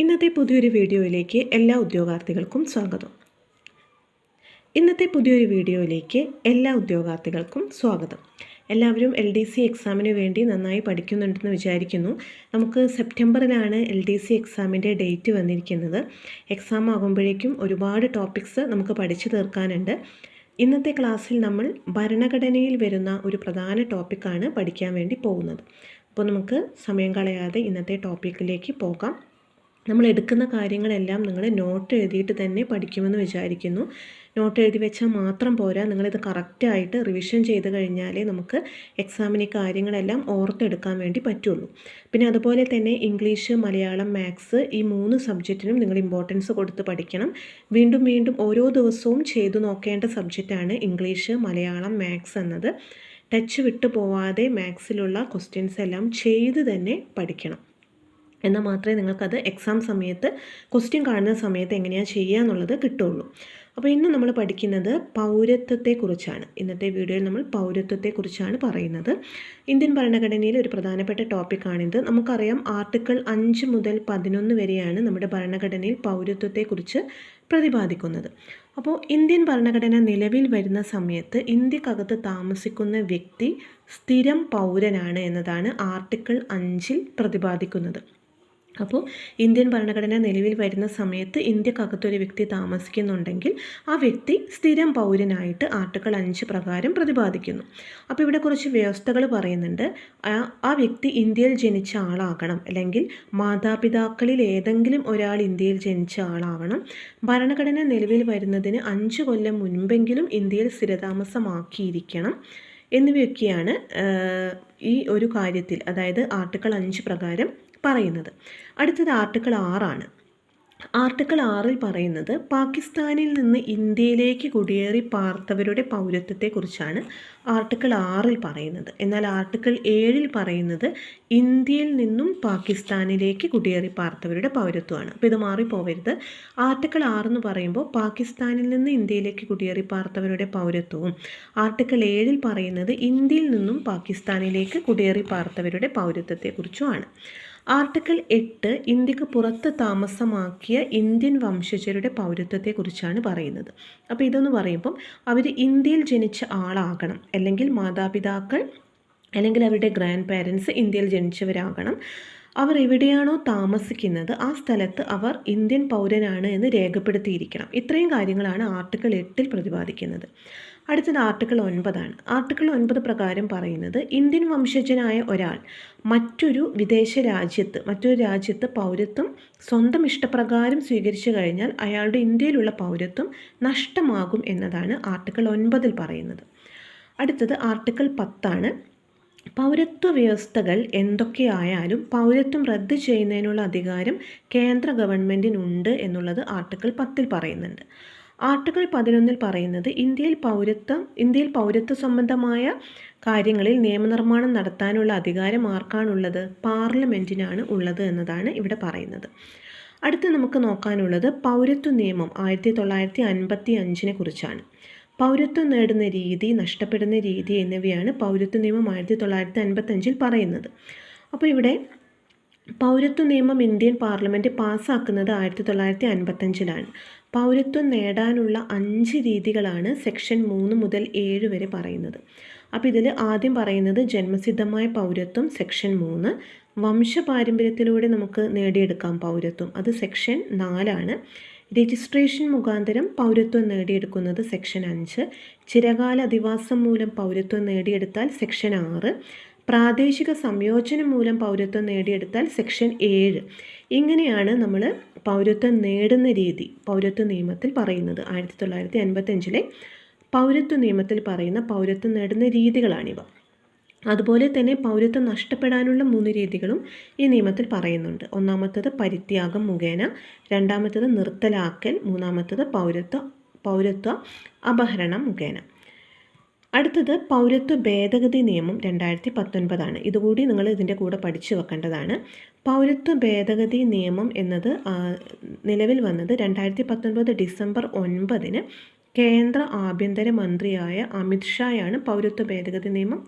ഇന്നത്തെ പുതിയൊരു വീഡിയോയിലേക്ക് എല്ലാ ഉദ്യോഗാർത്ഥികൾക്കും സ്വാഗതം. ഇന്നത്തെ പുതിയൊരു വീഡിയോയിലേക്ക് എല്ലാ ഉദ്യോഗാർത്ഥികൾക്കും സ്വാഗതം. എല്ലാവരും എൽ ഡി സി എക്സാമിന് വേണ്ടി നന്നായി പഠിക്കുന്നുണ്ടെന്ന് വിചാരിക്കുന്നു. നമുക്ക് സെപ്റ്റംബറിലാണ് എൽ ഡി സി എക്സാമിന്റെ ഡേറ്റ് വന്നിരിക്കുന്നത്. എക്സാം ആകുമ്പോഴേക്കും ഒരുപാട് ടോപ്പിക്സ് നമുക്ക് പഠിച്ചു തീർക്കാനുണ്ട്. ഇന്നത്തെ ക്ലാസ്സിൽ നമ്മൾ ഭരണഘടനയിൽ വരുന്ന ഒരു പ്രധാന ടോപ്പിക്കാണ് പഠിക്കാൻ വേണ്ടി പോകുന്നത്. അപ്പോൾ നമുക്ക് സമയം കളയാതെ ഇന്നത്തെ ടോപ്പിക്കിലേക്ക് പോകാം. നമ്മൾ എടുക്കുന്ന കാര്യങ്ങളെല്ലാം നിങ്ങൾ നോട്ട് എഴുതിയിട്ട് തന്നെ പഠിക്കുമെന്ന് വിചാരിക്കുന്നു. നോട്ട് എഴുതി വെച്ചാൽ മാത്രം പോരാ. നിങ്ങളിത് കറക്റ്റായിട്ട് റിവിഷൻ ചെയ്ത് കഴിഞ്ഞാലേ നമുക്ക് എക്സാമിന് കാര്യങ്ങളെല്ലാം ഓർത്തെടുക്കാൻ വേണ്ടി പറ്റുള്ളൂ. പിന്നെ അതുപോലെ തന്നെ ഇംഗ്ലീഷ് മലയാളം മാത്സ് ഈ മൂന്ന് സബ്ജക്റ്റിനും നിങ്ങൾ ഇമ്പോർട്ടൻസ് കൊടുത്ത് പഠിക്കണം. വീണ്ടും വീണ്ടും ഓരോ ദിവസവും ചെയ്തു നോക്കേണ്ട സബ്ജക്റ്റാണ് ഇംഗ്ലീഷ് മലയാളം മാത്സ് എന്നത്. ടച്ച് വിട്ടു പോവാതെ മാത്സിലുള്ള ക്വസ്റ്റ്യൻസ് എല്ലാം ചെയ്ത് തന്നെ പഠിക്കണം. എന്നാൽ മാത്രമേ നിങ്ങൾക്കത് എക്സാം സമയത്ത് ക്വസ്റ്റ്യൻ കാണുന്ന സമയത്ത് എങ്ങനെയാണ് ചെയ്യുക എന്നുള്ളത് കിട്ടുള്ളൂ അപ്പോൾ ഇന്ന് നമ്മൾ പഠിക്കുന്നത് പൗരത്വത്തെക്കുറിച്ചാണ്. ഇന്നത്തെ വീഡിയോയിൽ നമ്മൾ പൗരത്വത്തെക്കുറിച്ചാണ് പറയുന്നത്. ഇന്ത്യൻ ഭരണഘടനയിലെ ഒരു പ്രധാനപ്പെട്ട ടോപ്പിക്കാണിത് നമുക്കറിയാം ആർട്ടിക്കിൾ അഞ്ച് മുതൽ പതിനൊന്ന് വരെയാണ് നമ്മുടെ ഭരണഘടനയിൽ പൗരത്വത്തെക്കുറിച്ച് പ്രതിപാദിക്കുന്നത്. അപ്പോൾ ഇന്ത്യൻ ഭരണഘടന നിലവിൽ വരുന്ന സമയത്ത് ഇന്ത്യക്കകത്ത് താമസിക്കുന്ന വ്യക്തി സ്ഥിരം പൗരനാണ് എന്നതാണ് ആർട്ടിക്കിൾ അഞ്ചിൽ പ്രതിപാദിക്കുന്നത്. അപ്പോൾ ഇന്ത്യൻ ഭരണഘടന നിലവിൽ വരുന്ന സമയത്ത് ഇന്ത്യക്കകത്തൊരു വ്യക്തി താമസിക്കുന്നുണ്ടെങ്കിൽ ആ വ്യക്തി സ്ഥിരം പൗരനായിട്ട് ആർട്ടിക്കിൾ അഞ്ച് പ്രകാരം പ്രതിപാദിക്കുന്നു. അപ്പോൾ ഇവിടെ കുറച്ച് വ്യവസ്ഥകൾ പറയുന്നുണ്ട്. ആ വ്യക്തി ഇന്ത്യയിൽ ജനിച്ച ആളാകണം. അല്ലെങ്കിൽ മാതാപിതാക്കളിൽ ഏതെങ്കിലും ഒരാൾ ഇന്ത്യയിൽ ജനിച്ച ആളാവണം. ഭരണഘടന നിലവിൽ വരുന്നതിന് അഞ്ച് കൊല്ലം മുൻപെങ്കിലും ഇന്ത്യയിൽ സ്ഥിരതാമസമാക്കിയിരിക്കണം. എന്നിവയൊക്കെയാണ് ഈ ഒരു കാര്യത്തിൽ അതായത് ആർട്ടിക്കിൾ അഞ്ച് പ്രകാരം പറയുന്നത്. അടുത്തത് ആർട്ടിക്കിൾ ആറാണ്. ആർട്ടിക്കിൾ ആറിൽ പറയുന്നത് പാകിസ്ഥാനിൽ നിന്ന് ഇന്ത്യയിലേക്ക് കുടിയേറി പാർത്തവരുടെ പൗരത്വത്തെക്കുറിച്ചാണ് ആർട്ടിക്കിൾ ആറിൽ പറയുന്നത്. എന്നാൽ ആർട്ടിക്കിൾ ഏഴിൽ പറയുന്നത് ഇന്ത്യയിൽ നിന്നും പാകിസ്ഥാനിലേക്ക് കുടിയേറി പാർത്തവരുടെ പൗരത്വമാണ്. അപ്പോൾ ഇത് മാറിപ്പോവരുത്. ആർട്ടിക്കിൾ ആറ് എന്ന് പറയുമ്പോൾ പാകിസ്ഥാനിൽ നിന്ന് ഇന്ത്യയിലേക്ക് കുടിയേറി പാർത്തവരുടെ പൗരത്വവും. ആർട്ടിക്കിൾ ഏഴിൽ പറയുന്നത് ഇന്ത്യയിൽ നിന്നും പാകിസ്ഥാനിലേക്ക് കുടിയേറി പാർത്തവരുടെ പൗരത്വത്തെക്കുറിച്ചുമാണ്. ആർട്ടിക്കിൾ എട്ട് ഇന്ത്യയ്ക്ക് പുറത്ത് താമസമാക്കിയ ഇന്ത്യൻ വംശജരുടെ പൗരത്വത്തെക്കുറിച്ചാണ് പറയുന്നത്. അപ്പോൾ ഇതെന്ന് പറയുമ്പം അവർ ഇന്ത്യയിൽ ജനിച്ച ആളാകണം. അല്ലെങ്കിൽ മാതാപിതാക്കൾ അല്ലെങ്കിൽ അവരുടെ ഗ്രാൻഡ് പാരൻസ് ഇന്ത്യയിൽ ജനിച്ചവരാകണം. അവർ എവിടെയാണോ താമസിക്കുന്നത് ആ സ്ഥലത്ത് അവർ ഇന്ത്യൻ പൗരനാണ് എന്ന് രേഖപ്പെടുത്തിയിരിക്കണം. ഇത്രയും കാര്യങ്ങളാണ് ആർട്ടിക്കിൾ എട്ടിൽ പ്രതിപാദിക്കുന്നത്. അടുത്തത് ആർട്ടിക്കിൾ ഒൻപതാണ്. ആർട്ടിക്കിൾ ഒൻപത് പ്രകാരം പറയുന്നത് ഇന്ത്യൻ വംശജനായ ഒരാൾ മറ്റൊരു വിദേശ രാജ്യത്ത് മറ്റൊരു രാജ്യത്ത് പൗരത്വം സ്വന്തം ഇഷ്ടപ്രകാരം സ്വീകരിച്ചു കഴിഞ്ഞാൽ അയാളുടെ ഇന്ത്യയിലുള്ള പൗരത്വം നഷ്ടമാകും എന്നതാണ് ആർട്ടിക്കിൾ ഒൻപതിൽ പറയുന്നത്. അടുത്തത് ആർട്ടിക്കിൾ പത്താണ്. പൗരത്വ വ്യവസ്ഥകൾ എന്തൊക്കെയായാലും പൗരത്വം റദ്ദ് ചെയ്യുന്നതിനുള്ള അധികാരം കേന്ദ്ര ഗവൺമെന്റിനുണ്ട് എന്നുള്ളത് ആർട്ടിക്കിൾ പത്തിൽ പറയുന്നുണ്ട്. ആർട്ടിക്കിൾ പതിനൊന്നിൽ പറയുന്നത് ഇന്ത്യയിൽ പൗരത്വം ഇന്ത്യയിൽ പൗരത്വ സംബന്ധമായ കാര്യങ്ങളിൽ നിയമനിർമ്മാണം നടത്താനുള്ള അധികാരം ആർക്കാണുള്ളത്? പാർലമെന്റിനാണ് ഉള്ളത് എന്നതാണ് ഇവിടെ പറയുന്നത്. അടുത്ത് നമുക്ക് നോക്കാനുള്ളത് പൗരത്വ നിയമം ആയിരത്തി തൊള്ളായിരത്തി അൻപത്തി അഞ്ചിനെ കുറിച്ചാണ്. പൗരത്വം നേടുന്ന രീതി നഷ്ടപ്പെടുന്ന രീതി എന്നിവയാണ് പൗരത്വ നിയമം ആയിരത്തി തൊള്ളായിരത്തി അൻപത്തഞ്ചിൽ പറയുന്നത്. അപ്പോൾ ഇവിടെ പൗരത്വ നിയമം ഇന്ത്യൻ പാർലമെന്റ് പാസ്സാക്കുന്നത് ആയിരത്തി തൊള്ളായിരത്തി അൻപത്തഞ്ചിലാണ് പൗരത്വം നേടാനുള്ള അഞ്ച് രീതികളാണ് സെക്ഷൻ മൂന്ന് മുതൽ ഏഴ് വരെ പറയുന്നത്. അപ്പോൾ ഇതിൽ ആദ്യം പറയുന്നത് ജന്മസിദ്ധമായ പൗരത്വം സെക്ഷൻ മൂന്ന്. വംശപാരമ്പര്യത്തിലൂടെ നമുക്ക് നേടിയെടുക്കാം പൗരത്വം. അത് സെക്ഷൻ നാലാണ്. രജിസ്ട്രേഷൻ മുഖാന്തരം പൗരത്വം നേടിയെടുക്കുന്നത് സെക്ഷൻ അഞ്ച്. ചിരകാല അധിവാസം മൂലം പൗരത്വം നേടിയെടുത്താൽ സെക്ഷൻ ആറ്. പ്രാദേശിക സംയോജനം മൂലം പൗരത്വം നേടിയെടുത്താൽ സെക്ഷൻ ഏഴ്. ഇങ്ങനെയാണ് നമ്മൾ പൗരത്വം നേടുന്ന രീതി പൗരത്വ നിയമത്തിൽ പറയുന്നത്. ആയിരത്തി തൊള്ളായിരത്തി അൻപത്തഞ്ചിലെ പൗരത്വ നിയമത്തിൽ പറയുന്ന പൗരത്വം നേടുന്ന രീതികളാണിവ. അതുപോലെ തന്നെ പൗരത്വം നഷ്ടപ്പെടാനുള്ള മൂന്ന് രീതികളും ഈ നിയമത്തിൽ പറയുന്നുണ്ട്. ഒന്നാമത്തത് പരിത്യാഗം മുഖേന. രണ്ടാമത്തത് നിർത്തലാക്കൽ. മൂന്നാമത്തത് പൗരത്വ പൗരത്വ അപഹരണം മുഖേന. അടുത്തത് പൗരത്വ ഭേദഗതി നിയമം രണ്ടായിരത്തി പത്തൊൻപതാണ് ഇതുകൂടി നിങ്ങൾ ഇതിന്റെ കൂടെ പഠിച്ചു വെക്കേണ്ടതാണ്. പൗരത്വ ഭേദഗതി നിയമം എന്നത് നിലവിൽ വന്നത് രണ്ടായിരത്തി പത്തൊൻപത് ഡിസംബർ ഒൻപതിന് കേന്ദ്ര ആഭ്യന്തര മന്ത്രിയായ അമിത്ഷായാണ് പൗരത്വ ഭേദഗതി നിയമം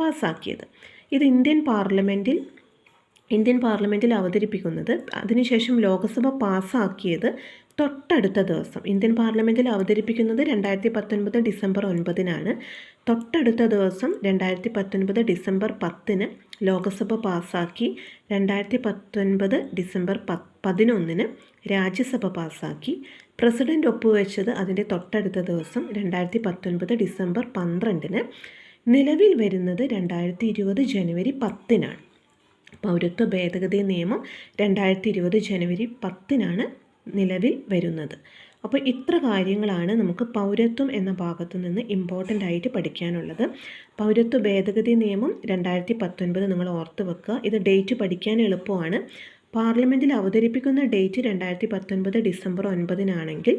പാസ്സാക്കിയത് ഇത് ഇന്ത്യൻ പാർലമെന്റിൽ ഇന്ത്യൻ പാർലമെന്റിൽ അവതരിപ്പിക്കുന്നത്. അതിനുശേഷം ലോക്സഭ പാസ്സാക്കിയത് തൊട്ടടുത്ത ദിവസം ഇന്ത്യൻ പാർലമെന്റിൽ അവതരിപ്പിക്കുന്നത് രണ്ടായിരത്തി പത്തൊൻപത് ഡിസംബർ ഒൻപതിനാണ്. തൊട്ടടുത്ത ദിവസം രണ്ടായിരത്തി പത്തൊൻപത് ഡിസംബർ പത്തിന് ലോക്സഭ പാസാക്കി. രണ്ടായിരത്തി പത്തൊൻപത് ഡിസംബർ പ പതിനൊന്നിന് രാജ്യസഭ പാസാക്കി. പ്രസിഡന്റ് ഒപ്പുവെച്ചത് അതിന്റെ തൊട്ടടുത്ത ദിവസം രണ്ടായിരത്തി പത്തൊൻപത് ഡിസംബർ പന്ത്രണ്ടിന്. നിലവിൽ വരുന്നത് രണ്ടായിരത്തി ഇരുപത് ജനുവരി പത്തിനാണ്. പൗരത്വ ഭേദഗതി നിയമം രണ്ടായിരത്തി ഇരുപത് ജനുവരി പത്തിനാണ് നിലവിൽ വരുന്നത്. അപ്പോൾ ഇത്ര കാര്യങ്ങളാണ് നമുക്ക് പൗരത്വം എന്ന ഭാഗത്തു നിന്ന് ഇമ്പോർട്ടന്റ് ആയിട്ട് പഠിക്കാനുള്ളത്. പൗരത്വ ഭേദഗതി നിയമം രണ്ടായിരത്തി പത്തൊൻപത് നിങ്ങൾ ഓർത്ത് വെക്കുക. ഇത് ഡേറ്റ് പഠിക്കാൻ എളുപ്പമാണ്. പാർലമെന്റിൽ അവതരിപ്പിക്കുന്ന ഡേറ്റ് രണ്ടായിരത്തി പത്തൊൻപത് ഡിസംബർ ഒൻപതിനാണെങ്കിൽ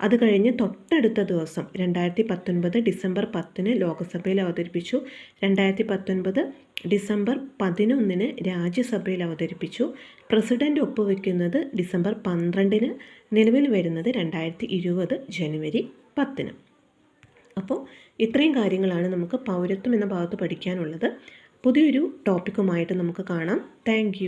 അത് കഴിഞ്ഞ് തൊട്ടടുത്ത ദിവസം രണ്ടായിരത്തി പത്തൊൻപത് ഡിസംബർ പത്തിന് ലോക്സഭയിൽ അവതരിപ്പിച്ചു. രണ്ടായിരത്തി പത്തൊൻപത് ഡിസംബർ പതിനൊന്നിന് രാജ്യസഭയിൽ അവതരിപ്പിച്ചു. പ്രസിഡന്റ് ഒപ്പുവെക്കുന്നത് ഡിസംബർ പന്ത്രണ്ടിന് നിലവിൽ വരുന്നത് രണ്ടായിരത്തി ഇരുപത് ജനുവരി പത്തിന്. അപ്പോൾ ഇത്രയും കാര്യങ്ങളാണ് നമുക്ക് പൗരത്വം എന്ന ഭാഗത്ത് പഠിക്കാനുള്ളത്. പുതിയൊരു ടോപ്പിക്കുമായിട്ട് നമുക്ക് കാണാം. താങ്ക്